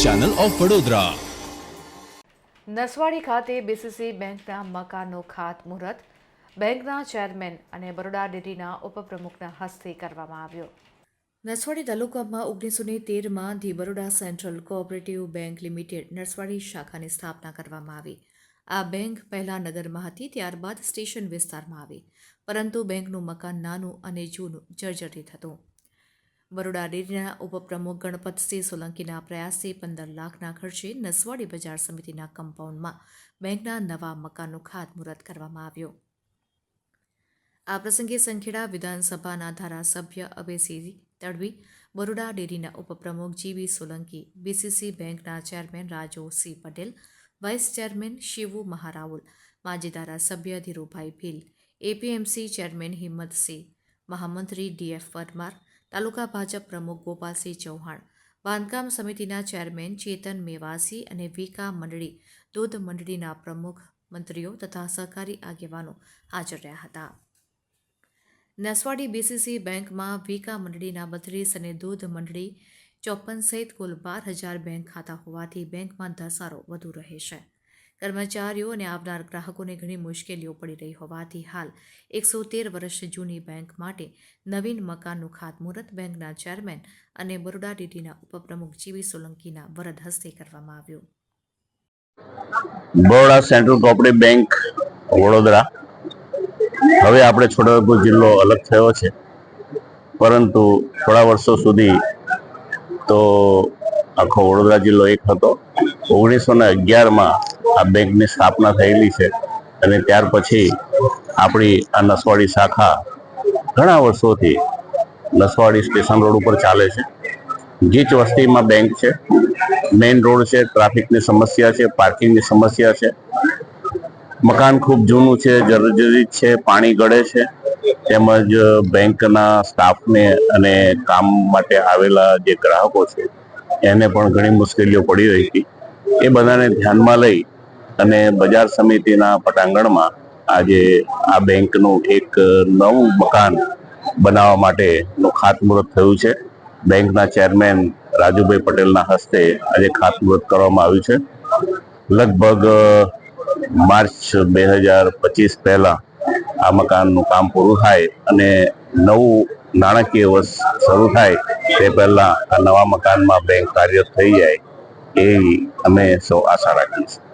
Channel of Vadodara. Naswadi ખાતે BCC બેંકના મકાનનું ખાતમુહૂર્ત બેંકના ચેરમેન અને બરોડા ડેરીના ઉપપ્રમુખના હસ્તે કરવામાં આવ્યો. નસવાડી તાલુકામાં ઓગણીસો ને તેરમાં the Baroda central cooperative bank limited Naswadi શાખાની સ્થાપના કરવામાં આવી. આ બેંક પહેલા નગરમાં હતી, ત્યારબાદ સ્ટેશન વિસ્તારમાં આવી. પરંતુ બેંકનું મકાન નાનું અને જૂનું જર્જરિત હતું. બરોડા ડેરીના ઉપપ્રમુખ ગણપતસિંહ સોલંકીના પ્રયાસથી પંદર લાખના ખર્ચે નસવાડી બજાર સમિતિના કમ્પાઉન્ડમાં બેંકના નવા મકાનનું ખાતમુહૂર્ત કરવામાં આવ્યું. આ પ્રસંગે સંખેડા વિધાનસભાના ધારાસભ્ય અભયસિંહ તડવી બરોડા ડેરીના ઉપપ્રમુખ જીવી સોલંકી, બીસીસી બેંકના chairman Rajusinh Patel, vice chairman Shivu Maharaul, માજી ધારાસભ્ય ધીરુભાઈ ભીલ, એપીએમસી ચેરમેન હિંમતસિંહ, મહામંત્રી ડીએફ પરમાર તાલુકા ભાજપ પ્રમુખ ગોપાલસિંહ ચૌહાણ, બાંધકામ સમિતિના ચેરમેન ચેતન મેવાસી અને વિકા મંડળી, દૂધ મંડળીના પ્રમુખ મંત્રીઓ તથા સહકારી આગેવાનો હાજર રહ્યા હતા. નસવાડી બીસીસી બેંકમાં વિકા મંડળીના બત્રીસ અને દૂધ મંડળી ચોપન સહિત કુલ બાર હજાર બેંક ખાતા હોવાથી બેંકમાં ધસારો વધુ રહે છે કર્મચારીઓ અને આવનાર ગ્રાહકોને ઘણી મુશ્કેલીઓ પડી રહી હોવાથી હાલ એકસો તેર વર્ષ જૂની બેંક માટે નવીન મકાનનું ખાતમુહૂર્ત બેંકના ચેરમેન અને બરોડા ડીટીના ઉપપ્રમુખ જીવી સોલંકીના વરદ હસ્તે કરવામાં આવ્યું. Baroda central cooperative bank Vadodara. હવે આપણે છોટાઉદેપુર જિલ્લો અલગ થયો છે. પરંતુ થોડા વર્ષો સુધી તો આખો વડોદરા જિલ્લો એક હતો. ઓગણીસો ને અગિયારમાં આ બેંકની સ્થાપના થયેલી છે અને ત્યાર પછી આપણી આ નસવાડી શાખા ઘણા વર્ષોથી નસવાડી સ્ટેશન રોડ ઉપર ચાલે છે. ગીચ વસ્તીમાં બેંક છે. મેઇન રોડ છે, ટ્રાફિકની સમસ્યા છે, પાર્કિંગની સમસ્યા છે. મકાન ખૂબ જૂનું છે, જર્જરિત છે, પાણી ગળે છે. તેમજ બેંકના સ્ટાફને અને કામ માટે આવેલા જે ગ્રાહકો છે, એને પણ ઘણી મુશ્કેલીઓ પડી રહી હતી. એ બધાને ધ્યાનમાં લઈ અને બજાર સમિતિના પટાંગણમાં આજે આ બેંકનું એક નવું મકાન બનાવવા માટેનું ખાતમુહૂર્ત થયું છે. બેંકના ચેરમેન રાજુભાઈ પટેલના હસ્તે આજે ખાતમુહૂર્ત કરવામાં આવ્યું છે. લગભગ માર્ચ બે હજાર પચીસ પહેલાં આ મકાનનું કામ પૂરું થાય અને નવું નાણાકીય વર્ષ શરૂ થાય તે પહેલાં આ નવા મકાનમાં બેંક કાર્યરત થઈ જાય એવી અમે સૌ આશા રાખીએ છીએ.